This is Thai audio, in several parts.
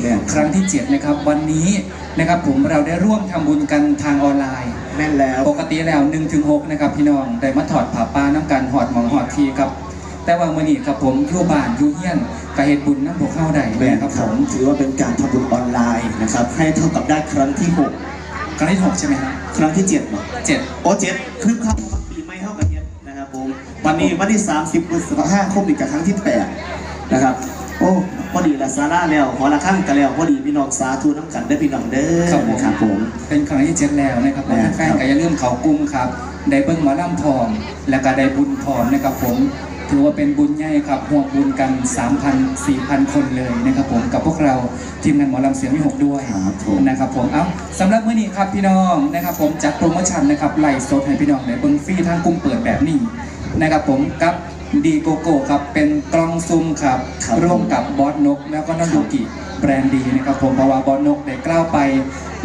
แม่นครั้งที่ 7 นะครับ วันนี้นะครับผมเราได้ร่วมทำบุญกันทางออนไลน์แม่นแล้ว ปกติแล้ว1ถึง6นะครับพี่น้องได้มาถอดผ้าป้าน้ำกันหอดหมองหอดทีครับ แต่ว่ามื่อนี้ครับผมอยู่บ้านอยู่เฮียนกระเหตุบุญน้ำพวกเข้าได้แม่แม่นครับคผรับมถือว่าเป็นการทำบุญออนไลน์นะครับให้เท่ากับได้ครั้งที่หกครั้งที่6ใช่ไหมครับครั้งที่เจ็ดเนาะเจ็ดโอ้เจ็ดครึ่งครับปีไม่เท่ากันเนี้ยนะครับผมวันนี้วันที่30พฤษภาคมอีกกับครั้งที่แปดนะครับ โอ้พอดีละซาร่าแล้วหอละข้างกันแล้วพอดีพี่น้องสาธุน้ำกันได้อพี่น้องเด้อครับผม นะครับผม เป็นครั้งที่เจ็ดแล้วนะครับแม่นแฟนๆก็อย่าลืมเขากลุ้มครับ ได้เบิ้งหมอลำพร้อมและก็ได้บุญพร้อมนะครับผม ถือว่าเป็นบุญใหญ่ครับห่วงบุญกัน 3,000 4,000 คนเลยนะครับผม กับพวกเราทีมงานหมอลำเสียงวิหกด้วยครับผม นะครับผม เอ้าสำหรับมื้อนี้ครับพี่น้องนะครับผมจัดโปรโมชั่นนะครับไล่สดให้พี่น้องในเบิ้งฟรีทางกลุ่มเปิดแบบนี้นะครับผมกับ ดีโกโก้ครับเป็นกล้องซูมครับครับร่วมกับบอสนก แล้วก็น้องยูกิแบรนด์ดีนะครับผมเพราะว่าบอสนกได้กล้าวไป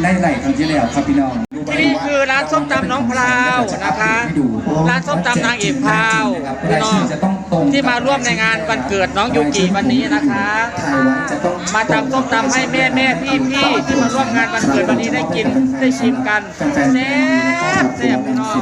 ไล่ไหลครั้งที่แล้วครับพี่น้องที่นี่คือร้านส้มตำน้องพราวนะคะร้านส้มตำนางเอกพราวพี่น้องที่มาร่วมในงานวันเกิดน้องยูกิวันนี้นะคะถ่ายไว้จะต้องมาตำส้มตำให้แม่แม่พี่พี่ที่มาร่วมงานวันเกิดวันนี้ได้กินได้ชิมกันแซ่บแซ่บพี่น้อง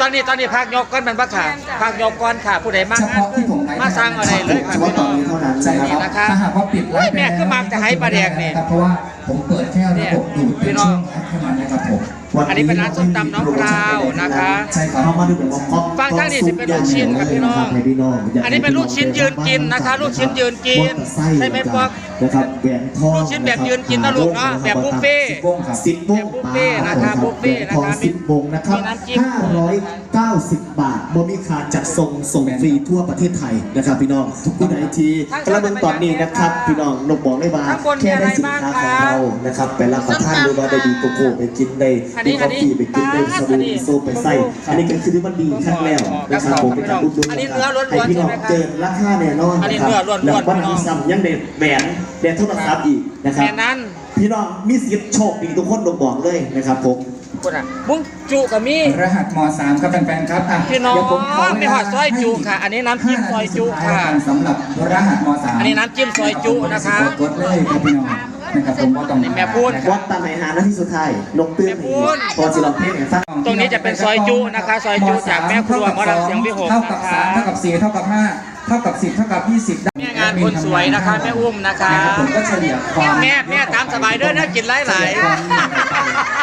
ตอนนี้ตอนนี้พักยกก้อนมันบ้าค่ะพักยกก้อนค่ะผู้ใดมาเฉพาะที่ผมไลฟ์มาสร้างอะไรเลยค่ะเฉพาะพี่ตอน้นองนี้เท่านั้นใช่นะคครัรับบถ้าหากว่าปิดไลฟ์แม่คือมาจะให้ปลาแดกนี่ครับเพราะว่าผมเปิดแค่ระบบดูดเป็นช่วงแอปเท่านั้นนะครับผม อันนี้เป็นร้านส้มตำน้องพราวนะคะใช่ครับเข้ามาดูแบบว่าก๊อกฟังทางนี้สิเป็นลูกชิ้นครับพี่น้องให้พี่น้องยากให้อันนี้เป็นลูกชิ้นยืนกินนะคะ ลูกชิ้นยืนกินใช่ไหมป๊อกนะครับแหวนทองลูกชิ้นแบบยืนกินนะลูกเนาะแบบบุฟเฟ่ต์วงครับสิบโมงแบบบุฟเฟ่ต์นะคะบุฟเฟ่ต์นะคะทองสิบโมงนะครับมีน้ำจิ้มห้าร้อยเก้าสิบบาทบ่มีขาดจัดส่งส่งฟรีทั่วประเทศไทยนะครับพี่น้องทุกผู้ใดที่กระเบื้องตอนนี้นะครับ พี่น้องนกบอกได้ว่าข้างบนมีแค่อะไรได้สินบ้างค้าคะของเรานะครับไปรับประทานหรือว่าได้ดีโกโก้ไปกินได้อันนี้ดีกาแฟไปกินได้อันนี้สบู่ดีโซไปใส่อันนี้ก็คือที่มันดีขั้นแล้วนะครับผมเป็นการอุดหนุนอันนี้เนื้อล้วนๆให้พี่น้องใช่ไหมครับเจอราคาแน่นอนอันนี้นะครับเนื้อล้วนๆแล้ววันพี่น้องนี้ซ้ำยังเด็ดแหวนแหวนโทรศัพท์อีกนะครับแค่นั้นพี่น้องมีสิทธิ์โชคดีทุกคนลงบอกเลยนะครับผมคุณอะบุ้งจุกับมีรหัสม .3 ครับแฟนๆครับอะพี่น้องเดี๋ยวผมขไม่หอดซอยจุค่ะ อันนี้น้ำจิ้มซอยจุค่ะสำหรับรหัสม .3 อันนี้น้ำจิ้มซอยจุนะคะกดเลยครับพี่น้อง นะครับผมว่าต้องนี่แม่พูด วัดตาไหนหาหน้าที่สุดท้ายนกเตื้อนแม่พูดพอจะลองเพลงให้ฟังตรงนี้จะเป็นซอยจุนะคะซอยจุจากแม่ครัวหมอลำเสียงวิหกเท่ากับนะคะ สามเท่ากับสี่เท่ากับห้าเท่ากับสิบเท่ากับยี่สิบได้แม่งานคนสวยนะคะแม่อุ้มนะคะ รับผมก็เฉลี่ยความแม่แม่ตามสบายเด้อน่ากินหลายหลาย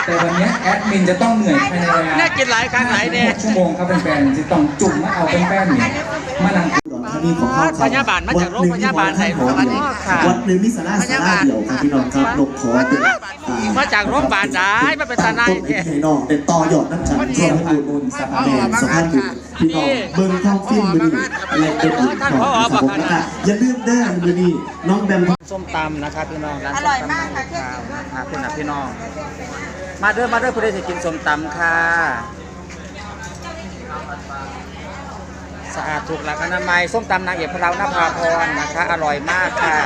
แต่วันนี้แอดมินจะต้องเหนื่อยภายในเวลาน่ากินหลายครั้งหลายเนี่ยหกชั่วโมงครับแฟนๆจะต้องจุ่มมาเอาแป้นๆเนี่ยมานั่ง อุดรธานีของเขาพยาบาลมาจากโรงพยาบาลไหนวัดหนึ่งค่ะวัดหนึ่งมีสาราสาราเดียวครับพี่น้องครับนกขอเป็นอ่มาจากโรงพยาบาลจ้ายมาเป็นทนายต้นเนี่ยให้น้องเป็นต่อยอดน้ำฉันสะช่วยพานให้บุบุญญสะพานแม่สะพานบุญพี่น้องเบิ่งท่องฟิล์มมือนี้และเป็นบุญของครับผมนะครับอย่าลืมเด้อมือนี้น้องแบมส้มตำนะครับพี่น้องร้านส้มตำอร่อยมากค่ะค่ะคุณนะพี่น้อง มาเด้อมาเด้อผู้ใดจะกินส้มตำค่ะ สะอาดถูกหลักอนามัยส้มตำนางเอกพระเราวนภาพรนะคะ อร่อยมากค่ะ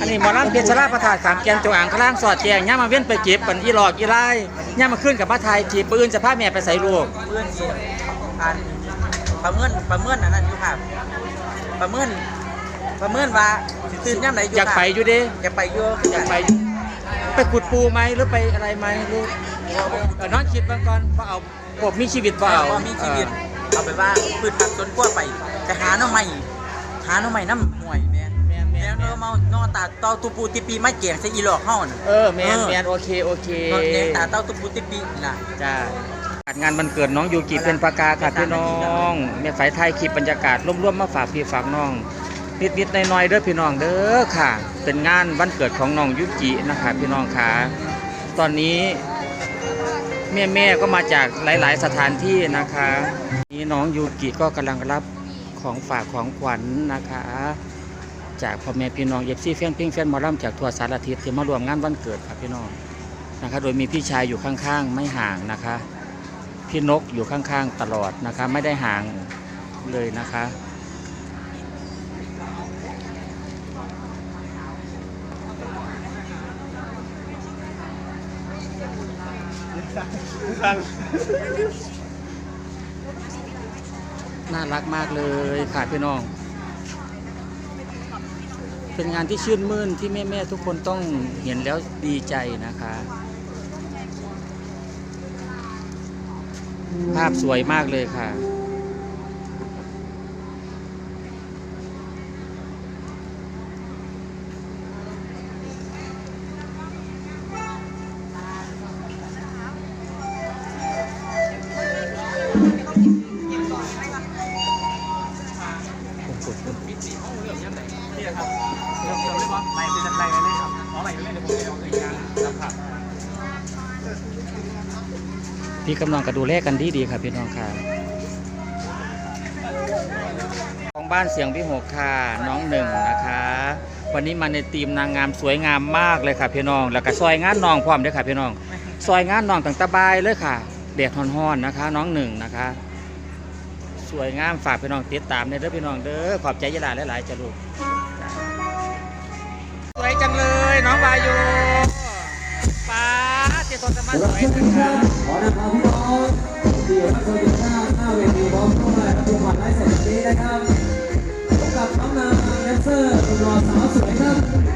อันนี้หมอลำเพชรราประทาดขามแกนจงอ่างข้างล่างสอดแจงย่ามาเว้นไปเก็บปันอีหลอกอีไล่ย่ามาขึ้นกับมาไทยจีบปืนจะพาแม่ไปใส่ลูกเมื่อนสิอันประเมินประเมินอันนั้นอยู่ค่ะประเมินประเมินว่าสิตื่นย่ำไหนอยู่อยากค่ะไปอยู่เด้อยากไปอยู่อยากไปอยู่ไปขุดปูไหมหรือไปอะไรไหมลูก เออน้องคิดบางก่อนว่าเอาผมมีชีวิตว่าเปล่าว่ามีชีวิต เอาไปว่าพืชผักสวนครัวไปจะหาหน่อไม้หาหน่อไม้น้ำห่วยแม่แมนแมแล้นวเนาะเมานอตาเต้าตุปูติปีไม่เกี่ยงใส่อีหลอกเฮาน่ะเออแมนแมนโอเคโอเคเนาะเลี้ยงตาเต้าตุปูติปีน่ะ จ้าจัดงานวันเกิดน้องยูกิเป็นประกาค่ะพี่น้องแม่ฝ่ายไทยคลิปบรรยากาศร่วมๆมาฝากพี่ฝากน้องนิดๆหน้อยๆเด้อพี่น้องเด้อค่ะ เป็นงานวันเกิดของน้องยูกินะคะพี่น้องค่ะตอนนี้แม่แม่ๆก็มาจากหลาย ๆ สถานที่นะคะ นี่น้องยูกิก็กำลังรับของฝากของขวัญนะคะ จากพ่อแม่พี่น้องเอฟซีแฟนพิงแฟนมอลำจากทั่วสารทิศที่มารวมงานวันเกิดครับพี่น้องนะคะ โดยมีพี่ชายอยู่ข้างๆ ไม่ห่างนะคะ พี่นกอยู่ข้างๆ ตลอดนะคะ ไม่ได้ห่างเลยนะคะ น่ารักมากเลยค่ะพี่น้อง เป็นงานที่ชื่นมื่นที่แม่ๆทุกคนต้องเห็นแล้วดีใจนะคะ ภาพสวยมากเลยค่ะ พี่กำลังกระดูแลกันดีดีๆครับพี่น้องค่ะของบ้านเสียงพี่หกค่ะน้องหนึ่งนะคะ วันนี้มาในทีมนางงามสวยงามมากเลยค่ะพี่น้อง แล้วก็ซอยงานน้องพร้อมด้วยค่ะพี่น้อง ซอยงานน้องตั้งตะบายเลยค่ะแดดฮอนๆนะคะ น้องหนึ่งนะคะ สวยงามฝากพี่น้องติดตามในเด้อพี่น้องเด้อขอบใจยายหลาหลายๆจ้ะลูกสวยจังเลยน้องวายุป้าเจตนสมาสวยจังค่ะขอนำพาพี่น้องที่รับชมอยู่หน้าหน้าเวทีพร้อมด้วยรับชมผ่านไลฟ์สดนี้นะครับพบกับน้องนางแดนเซอร์คุณรอสาวสวยครับ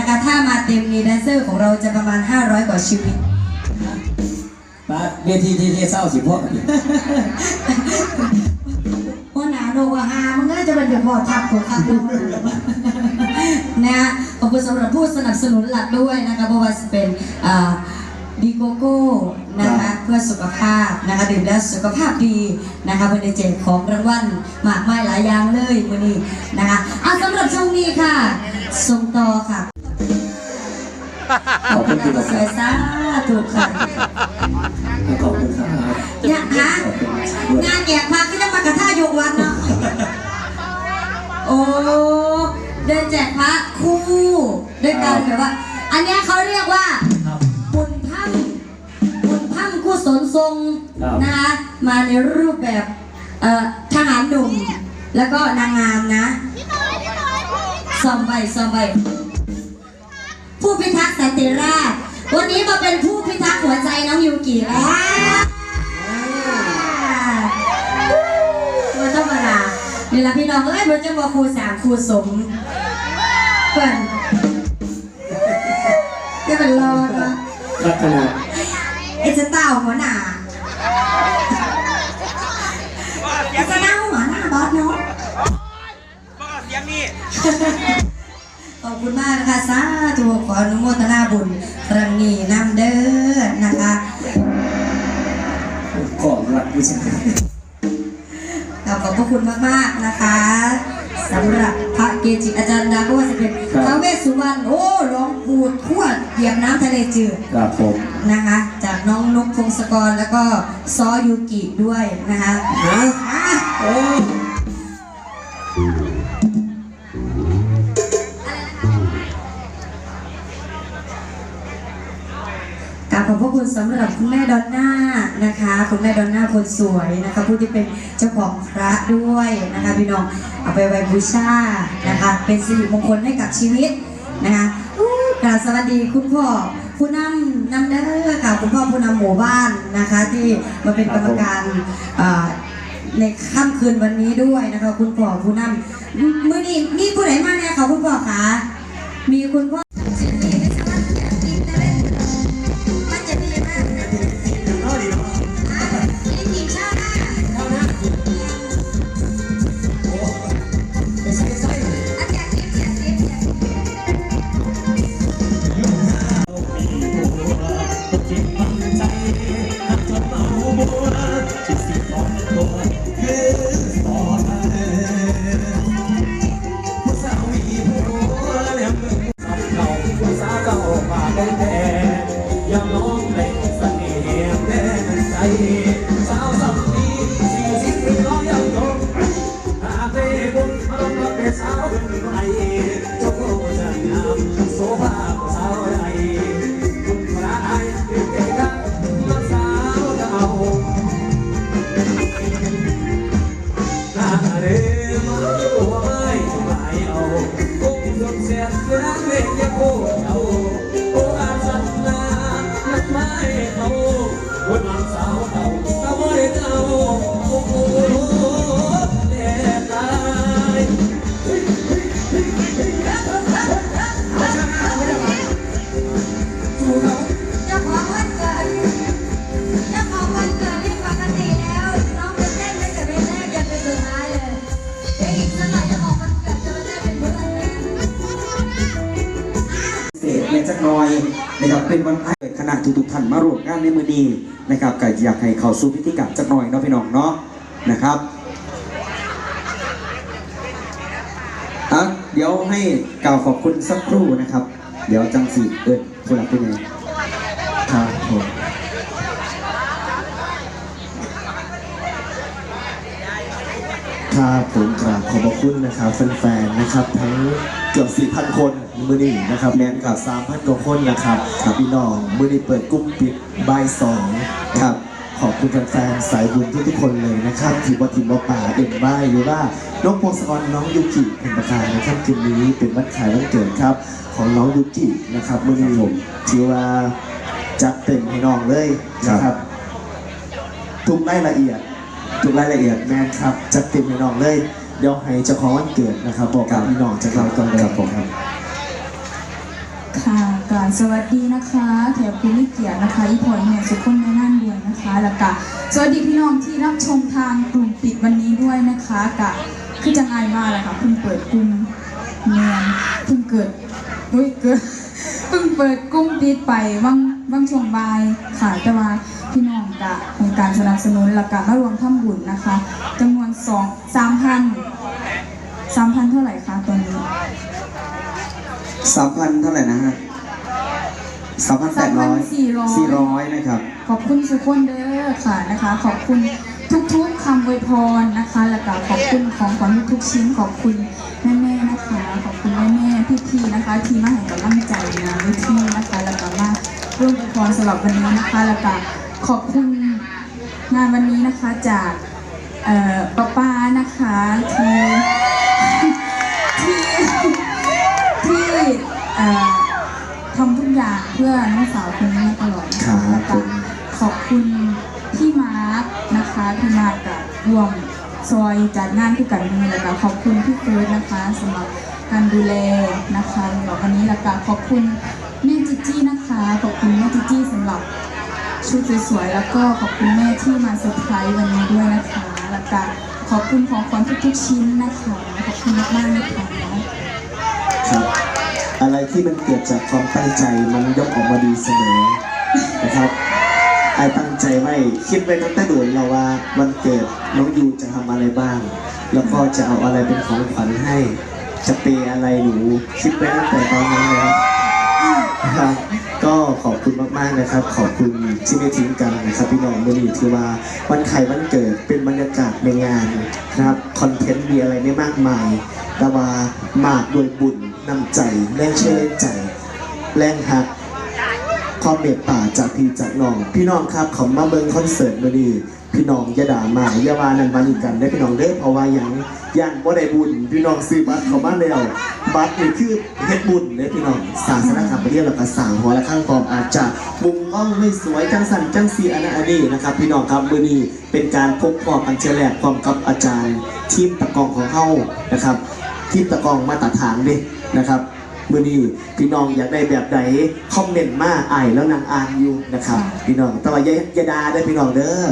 นไดนะคะ ถ้ามาเต็มนี้แดนเซอร์ของเราจะประมาณ 500 กว่าชีวิตมาเวทีที่เศร้าสิพวกว่าหนาโนวาฮามันก็จะเป็นเดือดพอทับของทับดูนะฮะขอบคุณสำหรับผู้สนับสนุนหลักด้วยนะคะเพราะว่าจะเป็นอ่าดีโกโก้นะคะเพื่อสุขภาพนะคะดื่มแล้วสุขภาพดีนะคะเพื่อในเจกของรางวัลมากมายหลายอย่างเลยวันนี้นะคะอะสำหรับช่วงนี้ค่ะส่งต่อค่ะ ขอบคุณที่มาสวยซาถูกค่ะขอบคุณครับอยากฮะงานแจกพักก็จะมากระท่ายกวันเนาะโอ้เดินแจกพระคู่ด้วยกันแบบว่า อันเนี้ยเขาเรียกว่าครับบุญถ้ำบุญถ้ำกุศลทรงนะคะมาในรูปแบบเอ่อทหารหนุ่มนุ่มแล้วก็นางงามนะซอมใบซอมใบ ผู้พิทักษ์สันติราษฎร์วันนี้มาเป็นผู้พิทักษ์หัวใจน้องยูกิแล้วมันธรรมดานี่ละพี่น้องเอ้ยมันจะมาครูสามครูสมเปิ่นจะเป็นรอดวะลักษณะไอ้จะเต่าหัวหน้าไอ้จะเต่าหัวหน้าบอสเนาะเสียงนี่ขอบ คุณมากนะคะสาธุขออนุโมทนาบุญครั้งนี้นำเด้อนะคะก่อนรักวิชาขอบพระคุณมากๆนะคะสำหรับพระเกจิอาจารย์ดาก็ว่าจะเป็นท้าวเวสสุวรรณโอ้ร้องปูดขวดเหยียบน้ำทะเลจืดครับผมนะคะ จากน้องนกพงศกรแล้วก็ซอยูกิด้วยนะคะฮะอะโอ้ คุณสำหรับคุณแม่ดอนน่านะคะคุณแม่ดอนน่าคนสวยนะคะผู้ที่เป็นเจ้าของพระด้วยนะคะพี่น้องเอาไปไว้บูชานะคะเป็นสิริมงคลให้กับชีวิตนะคะกราบสวัสดีคุณพ่อผู้นำนำเด้อค่ะคุณพ่อผู้นำหมู่บ้านนะคะที่มาเป็นกรรมการในค่ำคืนวันนี้ด้วยนะคะ คุณพ่อผู้นำมือนี้มีผู้ไหนมาเนี่ยคะคุณพ่อคะมีคุณพ่อ เศษเล็กจักหน้อยนะครับเป็นวันพายคณะทุกๆท่านมาร่วมงานในมือนี้นะครับก็อยากให้เข้าสู่พิธีกรรมจักหน่อยเนาะพี่น้องเนาะนะครับอะเดี๋ยวให้กล่าวขอบคุณสักครู่นะครับ เดี๋ยวจังสีเอิญผู้หลักผู้ใหญ่ครับผม ครับผมกราบขอบพระคุณนะครับแฟนๆนะครับทั้งเกือบ4,000 คนมือนี้นะครับแมนกับ3,000กว่าคนนะครับครับพี่น้องมือนี้เปิดกลุ้มปิดบ่ายสองครับขอบคุณแฟนๆสายบุญทุกๆคนเลยนะครับที่บทีมบป่าเด่นบ้ายหรือว่าน้องโพสกรน้องยูกิเป็นประธานนะครับคืนนี้เป็นวันขายวันเกิดครับ ของน้องยูกินะครับมือนี้ผมถือว่าจัดเต็มให้น้องเลยนะครับทุกรายละเอียด ทุกรายละเอียดแมนครับจัดเต็มให้น้องเลยเดี๋ยวให้เจ้าของวันเกิดนะครับ บอกกับพี่น้องจากเราตรงเลยครับผมครับค่ะกราบสวัสดีนะคะแขกผู้มีเกียรตินะคะอีพอยเนี่ยสุขคนในนั่นด้วยนะคะแล้วก็สวัสดีพี่น้องที่รับชมทางกลุ่มปิดวันนี้ด้วยนะคะกะคือจะง่ายมากเลยค่ะเพิ่งเปิดกลุ่มเนียนเพิ่งเกิดอุ้ยเกิดเพิ่งเปิดกลุ่มปิดไปว่างว่างช่วงบ่ายค่ะแต่ว่า พี่น้องกะในการสนับสนุนแล้วก็มารวมทำบุญนะคะจำนวนสองสามพันสามพันเท่าไหร่คะตอนนี้สามพันเท่าไหร่นะฮะสามพันแปดร้อย3,400สี่ร้อยนะครับ ขอบคุณทุกคนเด้อค่ะนะคะ ขอบคุณทุกๆคำอวยพรนะคะ แล้วก็ขอบคุณของขวัญทุกๆชิ้นขอบคุณแม่ๆนะคะ ขอบคุณแม่ๆพี่ๆนะคะ ที่มาให้กำลังใจนะวิธีนะคะแล้วก็มาร่วมอวยพรสำหรับวันนี้นะคะแล้วก็ ขอบคุณงานวันนี้นะคะจากเอ่อป้าป้านะนะคะที่ที่ที่เอ่อทำทุกอย่างเพื่อน้องสาวคนนี้มาตลอดนะครัคะบแล้วก็ขอบคุณพี่มาร์คนะคะพี่มาร์คกับรวมซอยจัดงานที่กันนี้แล้วก็ขอบคุณพี่เฟิร์สนะคะสำหรับการดูแลนะคะสำหรับวันนี้แล้วก็ขอบคุณแม่จิจี้นะคะ ขอบคุณแม่จิจี้สำหรับ ชุดสวยๆแล้วก็ขอบคุณแม่ที่มาเซอร์ไพรส์วันนี้ด้วยนะคะแล้วก็ขอบคุณของขวัญทุกๆชิ้นนะคะขอบคุณมากๆนะคะครับ อะไรที่มันเกิดจากความตั้งใจมันย่อมออกมาดีเสมอนะครับไอ้ตั้งใจไว้คิดไว้ตั้งแต่โดนเราว่าวันเกิดน้องยูจะทำอะไรบ้าง แล้วก็จะเอาอะไรเป็นของขวัญให้ จะเปย์อะไรหนูคิดไว้ตั้งแต่ตอนนั้นแล้ว คุณมากๆนะครับ ขอบคุณที่ไม่ทิ้งกันนะครับ พี่น้องมื่อนี้ถือว่าวันไข่วันเกิดเป็นบรรยากาศในงานนะครับคอนเทนต์มีอะไรไม่มากมายแต่ว่ามากโดยบุญนำใจแรงเชื่อแรงใจ แรงหัก ความเมตตาจากพี่จากน้อง พี่น้องครับเขามาเบิ่งคอนเสิร์ตมื่อนี้พี่น้องอย่าด่ามาอย่าว่านันบันอีกกันได้พี่น้องเด้อเพราะว่าอย่างย่านบ่ได้บุญพี่น้องซื้อบัตรเข้ามาแล้วบัตรนี่คือเฮ็ดบุญเด้อพี่น้องสาสนามไปเรียนแล้วก็สร้างหอละข้างฟอมอาจจะมุมกล้องไม่สวยจังสันจังสีอันนั้นอันนี้นะครับ พี่น้องครับมื้อนี้เป็นการพบปะกันเจอแลกความกับอาจารย์ ทีมตะกองของเฮานะครับ ทีมตะกองมาตรฐานเด้นะครับ มื่อนี้พี่น้องอยากได้แบบใดคอมเมนต์มาอ่ายแล้วนางอ่านอยู่นะครับ พี่น้องแต่ว่าอย่าอย่าดาได้อพี่น้องเด้อ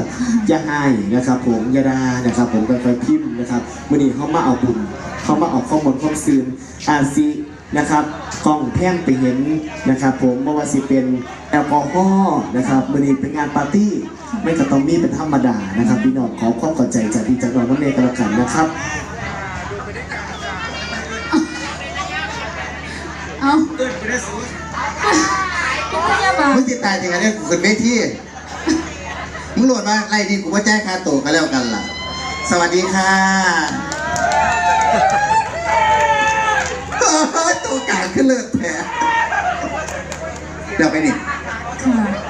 อย่าให้นะครับ ผมอย่าดานะครับ ผมก็ค่อยๆพิมพ์นะครับมื่อนี้เขามาเอาบุญเขามาเอาข้อมูลข้อมซื่นอาซีนะครับกล้องแพงไปเห็นนะครับ ผมเพราะว่าสิเป็นแอลกอฮอล์นะครับมื่อนี้เป็นงานปาร์ตี้ไม่ก็ต้องมีเป็นธรรมดานะครับพี่น้องขอความเข้าใจจากพี่จากน้องน้องเนยกันละกันนะครับ เอาคุณพยาบาลมึงติดตายยังไงเนี่ยกูขึ้นเวทีมึงโหลดมาไล่ดีกูว่าแจ้งค่าตัวกันแล้วกันล่ะ สวัสดีค่ะโอ้ยตัวกลางขึ้นเลิศแท้เดี๋ยวไปนี่ค่ะ